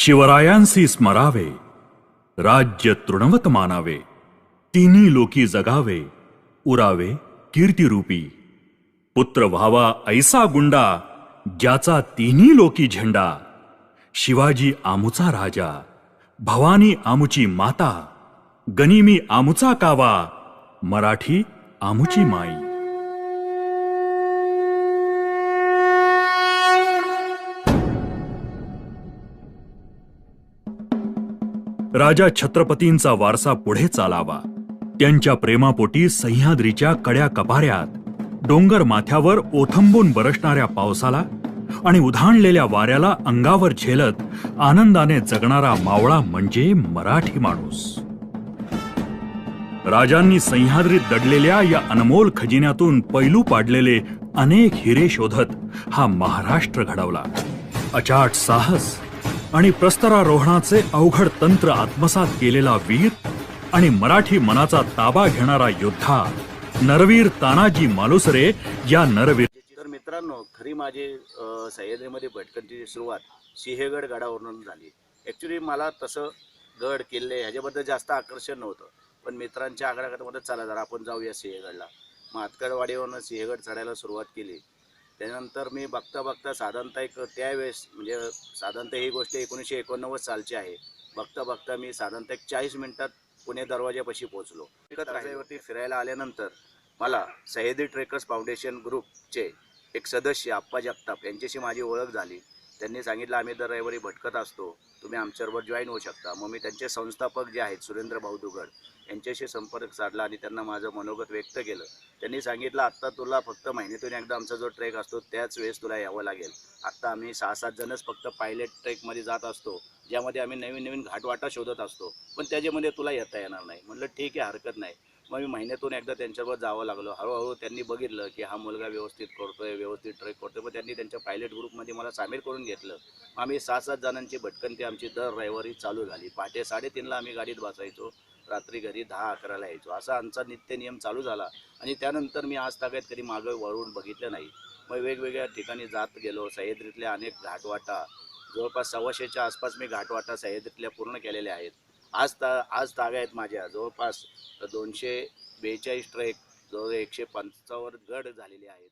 शिवरायांसी स्मरावे राज्य तृणवत मानावे तिन्ही लोकी जगावे उरावे कीर्तिरूपी. पुत्र व्हावा ऐसा गुंडा ज्याचा तिन्ही लोकी झेंडा. शिवाजी आमुचा राजा भवानी आमुची माता गनिमी आमुचा कावा मराठी आमुची माई. राजा छत्रपतींचा वारसा पुढे चालावा. त्यांच्या प्रेमापोटी सह्याद्रीच्या कड्या कपाऱ्यात डोंगर माथ्यावर ओथंबून बरसणाऱ्या पावसाला आणि उधाणलेल्या वाऱ्याला अंगावर झेलत आनंदाने जगणारा मावळा म्हणजे मराठी माणूस. राजांनी सह्याद्रीत दडलेल्या या अनमोल खजिन्यातून पैलू पाडलेले अनेक हिरे शोधत हा महाराष्ट्र घडवला. अचाट साहस आणि प्रस्तरारोहणाचे अवघड तंत्र आत्मसात केलेला वीर आणि मराठी मनाचा ताबा घेणारा योद्धा नरवीर तानाजी मालुसरे या नरवीर तर मित्रांनो खरी माझी सह्याद्रीमध्ये भटकंतीची सुरुवात सिंहगड गडावरून झाली. ॲक्च्युली मला तसं गड किल्ले ह्याच्याबद्दल जास्त आकर्षण नव्हतं. पण मित्रांच्या आग्रहामध्ये चला जरा आपण जाऊया सिंहगडला. मातकडवाडीवरनं सिंहगड चढायला सुरुवात केली. त्यानंतर मी बघता बघता साधारणतः एक त्यावेळेस म्हणजे साधारणतः ही गोष्ट एकोणीसशे एकोणनव्वद सालची आहे. बघता बघता मी साधारणतः एक चाळीस मिनिटात पुणे दरवाज्यापाशी पोहोचलो. रस्त्यावरती फिरायला आल्यानंतर मला सह्याद्री ट्रेकर्स फाउंडेशन ग्रुपचे एक सदस्य आप्पा जगताप यांच्याशी माझी ओळख झाली. त्यांनी सांगितलं आम्ही दर रविवारी भटकत असतो. तुम्ही आमच्याबरोबर जॉईन होऊ शकता. मग मी त्यांचे संस्थापक जे आहेत सुरेंद्र भाऊ दुगड यांच्याशी संपर्क साधला आणि त्यांना माझं मनोगत व्यक्त केलं. त्यांनी सांगितलं आत्ता तुला फक्त महिन्यातून एकदा आमचा जो ट्रेक असतो त्याच वेळेस तुला यावं लागेल. आत्ता आम्ही सहा सात जणच फक्त पायलट ट्रेकमध्ये जात असतो ज्यामध्ये आम्ही नवीन नवीन घाटवाटा शोधत असतो. पण त्याच्यामध्ये तुला येता येणार नाही. म्हटलं ठीक आहे हरकत नाही. मग मी महिन्यातून एकदा त्यांच्यावर जावं लागलो. हळूहळू त्यांनी बघितलं की हा मुलगा व्यवस्थित करतोय व्यवस्थित ट्रेक करतोय. मग त्यांनी त्यांच्या पायलट ग्रुपमध्ये मला सामील करून घेतलं. मग आम्ही सहा सात जणांची भटकंती आमची दर रविवारी चालू झाली. पहाटे साडेतीनला आम्ही गाडीत बसायचो. रात्री घरी दहा अकराला यायचो. असा आमचा नित्य नियम चालू झाला. आणि त्यानंतर मी आज तागायत कधी मागं वळून बघितलं नाही. मग वेगवेगळ्या ठिकाणी जात गेलो. सह्याद्रीतल्या अनेक घाटवाटा जवळपास सव्वाशेच्या आसपास मी घाटवाटा सह्याद्रीतल्या पूर्ण केलेल्या आहेत. आज ता आज तागा आहेत माझ्या. जवळपास दोनशे बेचाळीस ट्रेक जवळ एकशे पंचावन्न गड झालेले आहेत.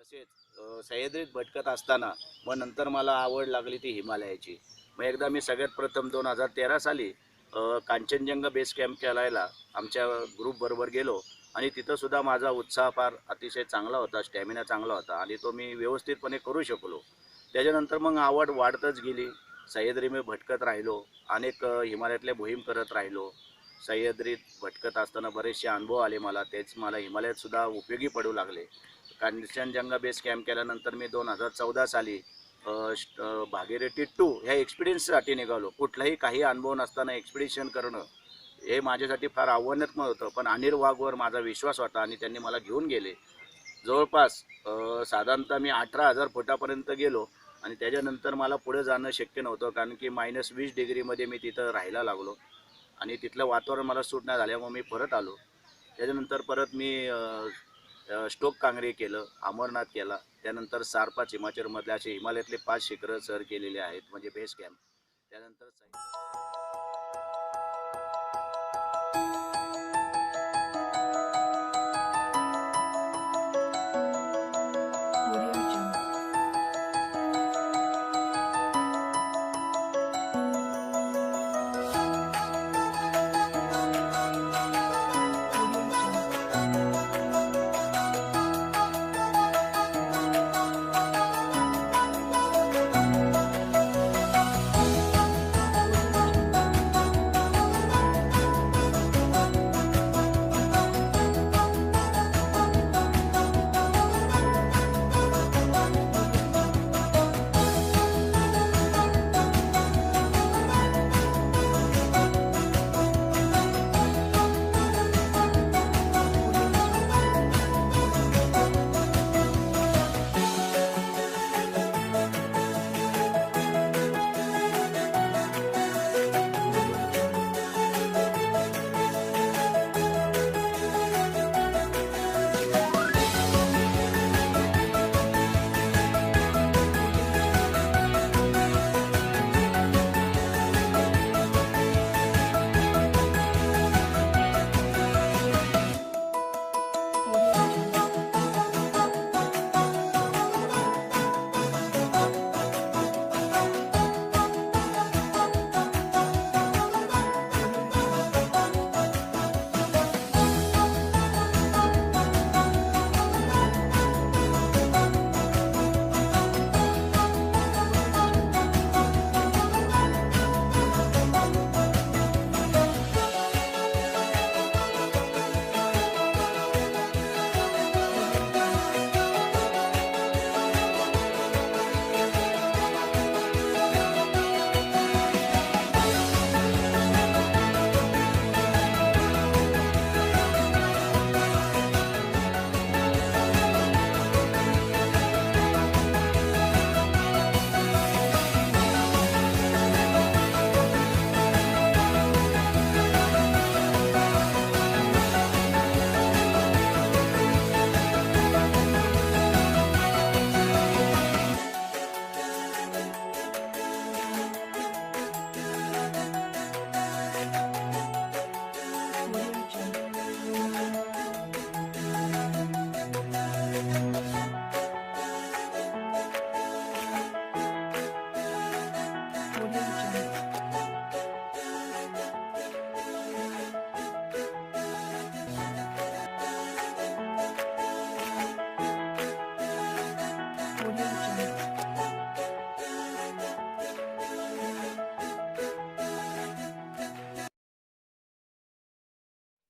तसेच सह्याद्रीत भटकत असताना मग नंतर मला आवड लागली ती हिमालयाची. मग एकदा मी सगळ्यात प्रथम दोन हजार तेरा साली कांचनजंगा बेस कॅम्प खेळायला आमच्या ग्रुपबरोबर गेलो आणि तिथं सुद्धा माझा उत्साह फार अतिशय चांगला होता स्टॅमिना चांगला होता आणि तो मी व्यवस्थितपणे करू शकलो. त्याच्यानंतर मग आवड वाढतच गेली. सह्याद्री मी भटकत राहिलो अनेक हिमालयातल्या मोहीम करत राहिलो. सह्याद्रीत भटकत असताना बरेचसे अनुभव आले मला तेच मला हिमालयात सुद्धा उपयोगी पडू लागले. कांचनजंगा बेस कॅम्प केल्यानंतर मी दोन हजार चौदा साली श- भागीरथी टू ह्या एक्सपिरियन्ससाठी निघालो. कुठलाही काही अनुभव नसताना एक्सपिडिशन करणं हे माझ्यासाठी फार आव्हानात्मक होतं. पण अनिल वाघवर माझा विश्वास होता आणि त्यांनी मला घेऊन गेले. जवळपास साधारणतः मी अठरा हजार फुटापर्यंत गेलो आणि त्याच्यानंतर मला पुढे जाणं शक्य नव्हतं कारण की मायनस वीस डिग्रीमध्ये मी तिथं राहायला लागलो आणि तिथलं वातावरण मला सूट नाही झाल्यामुळे मी परत आलो. त्याच्यानंतर परत मी स्टोक कांगरे केलं अमरनाथ केला त्यानंतर सारपा हिमाचलमधले असे हिमालयातले पाच शिखरं सर केलेले आहेत म्हणजे बेस कॅम्प त्यानंतर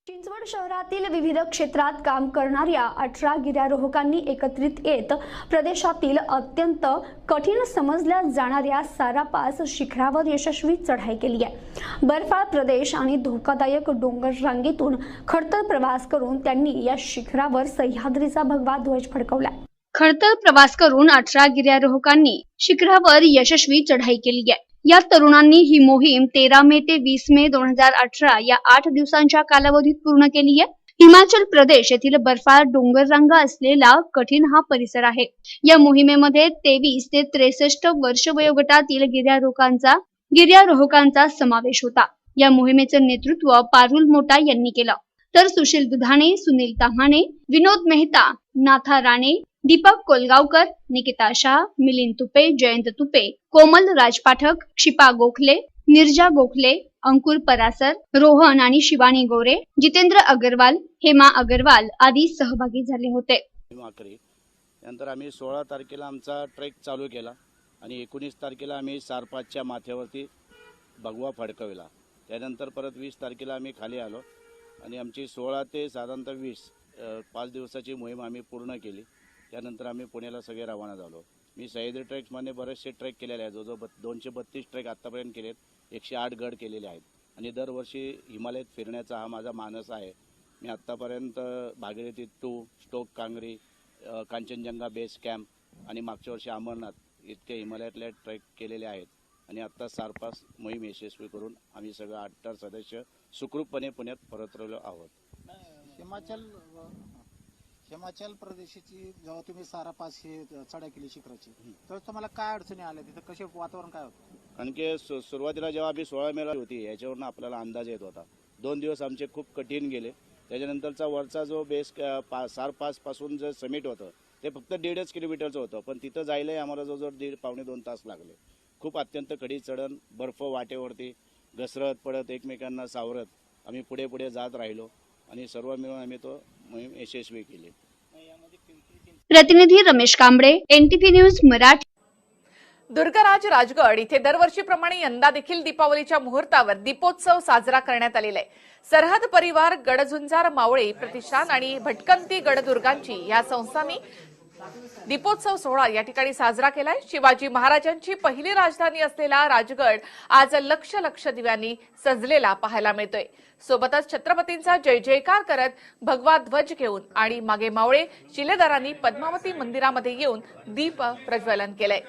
चिंचवड शहरातील विविध क्षेत्रात काम करणाऱ्या अठरा गिर्यारोहकांनी एकत्रित येत प्रदेशातील अत्यंत कठीण समजल्या जाणाऱ्या सारापास शिखरावर यशस्वी चढाई केली आहे. बर्फाळ प्रदेश आणि धोकादायक डोंगर रांगेतून खडतर प्रवास करून त्यांनी या शिखरावर सह्याद्रीचा भगवा ध्वज फडकवला खडतर प्रवास करून अठरा गिर्यारोहकांनी शिखरावर यशस्वी चढाई केली आहे. या तरुणांनी ही मोहीम तेरा मे ते वीस मे दोन हजार अठरा या आठ दिवसांच्या कालावधीत पूर्ण केली आहे. हिमाचल प्रदेश येथील बर्फाळ डोंगररांगा असलेला कठीण हा परिसर आहे. या मोहिमेमध्ये तेवीस ते त्रेसष्ट वर्ष वयोगटातील गिर्यारोहकांचा गिर्यारोहकांचा समावेश होता. या मोहिमेचं नेतृत्व पारुल मोटा यांनी केलं. तर सुशील दुधाणे सुनील ताम्हाणे विनोद मेहता नाथा राणे दीपक कोलगावकर निकिता शाह मिलिंद तुपे जयंत तुपे कोमल राजपाठक क्षिपा गोखले निर्जा गोखले अंकुर परासर रोहन आणि शिवानी गोरे जितेंद्र अगरवाल हेमा अगरवाल आदी सहभागी झाले होते. नंतर त्यानंतर आम्ही सोळा तारखेला आमचा ट्रेक चालू केला आणि एकोणीस तारखेला आम्ही सारपाचच्या माथ्यावरती भगवा फडकविला. त्यानंतर परत वीस तारखेला आम्ही खाली आलो आणि आमची सोळा ते साधारणतः वीस पाच दिवसाची मोहीम आम्ही पूर्ण केली. त्यानंतर आम्ही पुण्याला सगळे रवाना झालो. मी सह्याद्री ट्रेक्समध्ये बरेचसे ट्रेक केलेले आहेत. जवळजवळ दोनशे बत्तीस ट्रेक आत्तापर्यंत केलेत. एकशे आठ गड केलेले आहेत. आणि दरवर्षी हिमालयात फिरण्याचा हा माझा मानस आहे. मी आत्तापर्यंत Bhagirathi two Stok Kangri Kanchenjunga base camp आणि मागच्या वर्षी अमरनाथ इतके हिमालयातले ट्रेक केलेले आहेत. आणि आत्ता सारपास मोहीम यशस्वी करून आम्ही सगळं आठ सदस्य सुखरूपपणे पुण्यात परतलेलो आहोत. हिमाचल हिमाचल प्रदेशाची जेव्हा तुम्ही सारा पास हे चढा केली शिखराची तर तुम्हाला काय अडचणी आल्या? तिथं कसे वातावरण काय होतं? कारण की सु सुरुवातीला जेव्हा आम्ही सोळा मेला होती याच्यावरून आपल्याला अंदाज येत होता. दोन दिवस आमचे खूप कठीण गेले. त्याच्यानंतरचा वरचा जो बेस क- पा सार पासपासून जे समिट होतं ते फक्त दीडच किलोमीटरचं होतं. पण तिथं जायलाही आम्हाला जवळजवळ दीड पावणे दोन तास लागले. खूप अत्यंत कडी चढण बर्फ वाटेवरती घसरत पडत एकमेकांना सावरत आम्ही पुढे पुढे जात राहिलो. आणि सर्व मिळून आम्ही तो मोहीम यशस्वी केली प्रतिनिधी रमेश कांबळे एनटीपी न्यूज मराठी. दुर्गराज राजगड इथे दरवर्षीप्रमाणे यंदा देखील दीपावलीच्या मुहूर्तावर दीपोत्सव साजरा करण्यात आलेला आहे. सरहद परिवार गडझुंजार मावळे प्रतिष्ठान आणि भटकंती गडदुर्गांची या संस्थांनी दीपोत्सव सोहळा या ठिकाणी साजरा केलाय. शिवाजी महाराजांची पहिली राजधानी असलेला राजगड आज लक्ष लक्ष दिव्यांनी सजलेला पाहायला मिळतोय. सोबतच छत्रपतींचा जय जयकार करत भगवा ध्वज घेऊन आणि मागे मावळे शिलेदारांनी पद्मावती मंदिरामध्ये येऊन दीप प्रज्वलन केलंय.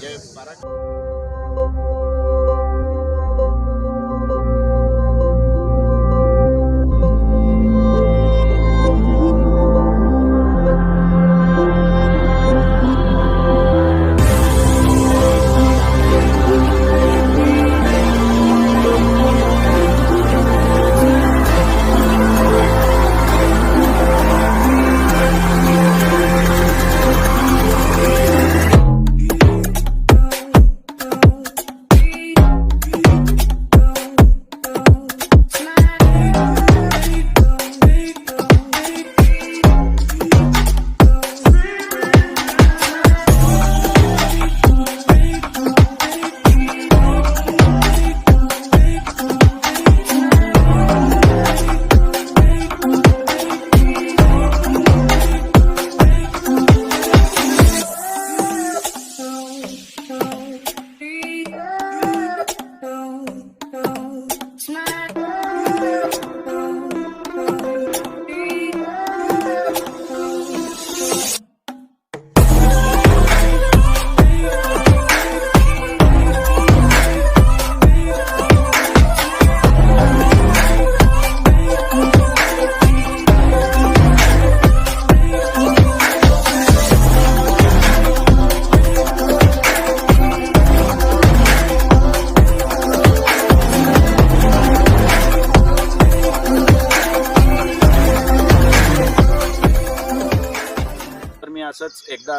जे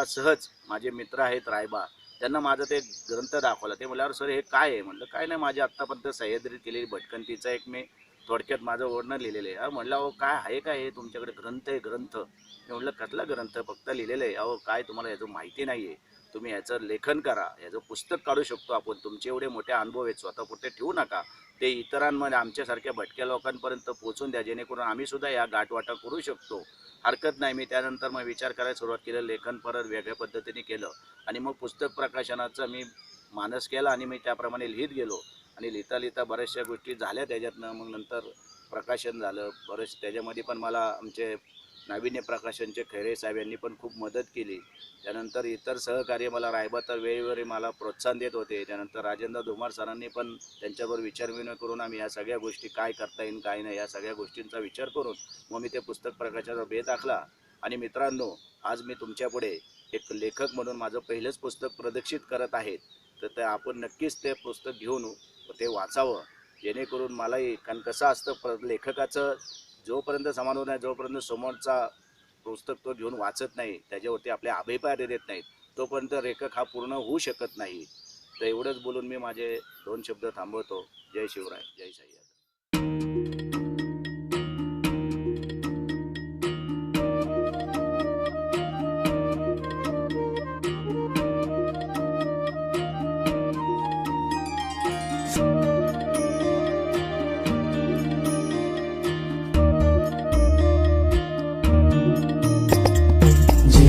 सहज माझे मित्र आहेत रायबा त्यांना माझं ते ग्रंथ दाखवला. ते म्हणल्यावर सर हे काय आहे? म्हणलं काय नाही माझी आत्तापर्यंत सह्याद्री केलेली भटकंतीचा एक मी थोडक्यात माझं वर्णन लिहिलेलं आहे. अहो म्हणलं अहो काय आहे काय हे तुमच्याकडे ग्रंथ आहे ग्रंथ. मी म्हटलं कसला ग्रंथ? फक्त लिहिलेलं आहे. अहो काय तुम्हाला याचं माहिती नाही आहे तुम्ही याचं लेखन करा. याचं पुस्तक काढू शकतो आपण. तुमचे एवढे मोठे अनुभव आहेत. स्वतः पुरते ठेवू नका. ते इतरांमध्ये आमच्यासारख्या भटक्या लोकांपर्यंत पोहोचून द्या. जेणेकरून आम्हीसुद्धा या गाठवाटा करू शकतो. हरकत नाही. मी त्यानंतर मग विचार करायला सुरुवात केलं. लेखन परत वेगळ्या पद्धतीने केलं. आणि मग पुस्तक प्रकाशनाचं मी मानस केला आणि मी त्याप्रमाणे लिहित गेलो. आणि लिहिता लिहिता बऱ्याचशा गोष्टी झाल्या त्याच्यातनं. मग नंतर प्रकाशन झालं. बरेच त्याच्यामध्ये पण मला आमचे नाविन्य प्रकाशनचे खैरे साहेब यांनी पण खूप मदत केली. त्यानंतर इतर सहकार्य मला रायबा तर वेळोवेळी मला प्रोत्साहन देत होते. त्यानंतर राजेंद्र धुमार सरांनी पण त्यांच्यावर विचारविनिमय करून आम्ही या सगळ्या गोष्टी काय करता येईल काय नाही या सगळ्या गोष्टींचा विचार करून मग मी ते पुस्तक प्रकाशाचा भेद आखला. आणि मित्रांनो आज मी तुमच्यापुढे एक लेखक म्हणून माझं पहिलंच पुस्तक प्रदर्शित करत आहेत तर ते आपण नक्कीच ते पुस्तक घेऊन ते वाचावं. जेणेकरून मलाही कारण कसं असतं प्र लेखकाचं जोपर्यंत समाधान नाही जोपर्यंत समोरचा पुस्तक तो घेऊन वाचत नाही त्याच्यावरती आपले अभिप्राय देत नाहीत तोपर्यंत रेखक हा पूर्ण होऊ शकत नाही. तर एवढंच बोलून मी माझे दोन शब्द थांबवतो. जय शिवराय जय साई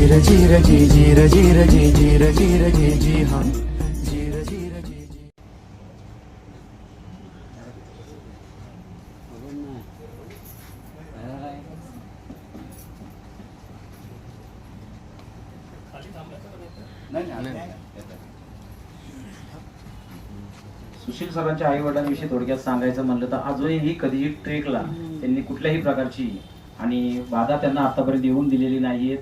जीर जीर जी जीर जीर जी जीर जीर जी जी हा. जीर जीर जी सुशील सरांच्या आई वडिलांविषयी थोडक्यात सांगायचं म्हणलं तर अजूनही कधीही ट्रेकला त्यांनी कुठल्याही प्रकारची आणि बाधा त्यांना आतापर्यंत येऊन दिलेली नाहीयेत.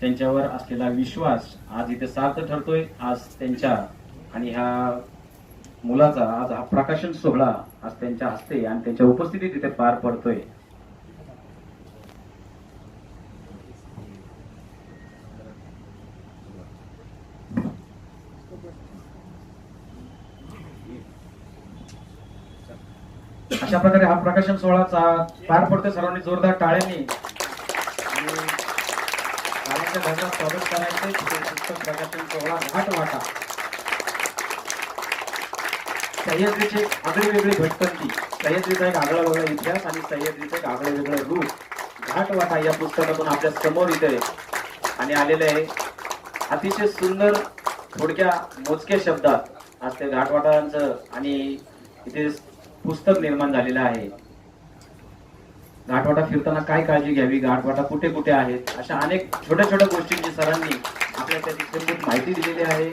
त्यांच्यावर असलेला विश्वास आज इथे सार्थ ठरतोय. आज त्यांच्या आणि ह्या मुलाचा आज हा प्रकाशन सोहळा आज त्यांच्या हस्ते आणि त्यांच्या उपस्थितीत इथे पार पडतोय. अशा प्रकारे हा प्रकाशन सोहळाचा पार पडतोय. सर्वांनी जोरदार टाळ्यांनी टाळ्यांच्या गजरात स्वागत करायचंय तिथे पुस्तक प्रकाशन सोहळा घाट वाटा सह्याद्रीचे आगळे वेगळे भटकंती सह्याद्रीचा एक आगळा वेगळा इतिहास आणि सह्याद्रीचं एक आगळं वेगळं रूप घाट वाटा या पुस्तकातून आपल्यासमोर इथे आणि आलेले आहे अतिशय सुंदर थोडक्या मोजक्या शब्दात आज ते घाटवाटांचं आणि इथे पुस्तक निर्माण झालेलं आहे गाठवाटा फिरताना काय काळजी घ्यावी गाठवाटा कुठे कुठे आहेत? अशा अनेक छोट्या छोट्या गोष्टींची सरांनी आपल्या त्या माहिती दिलेली आहे.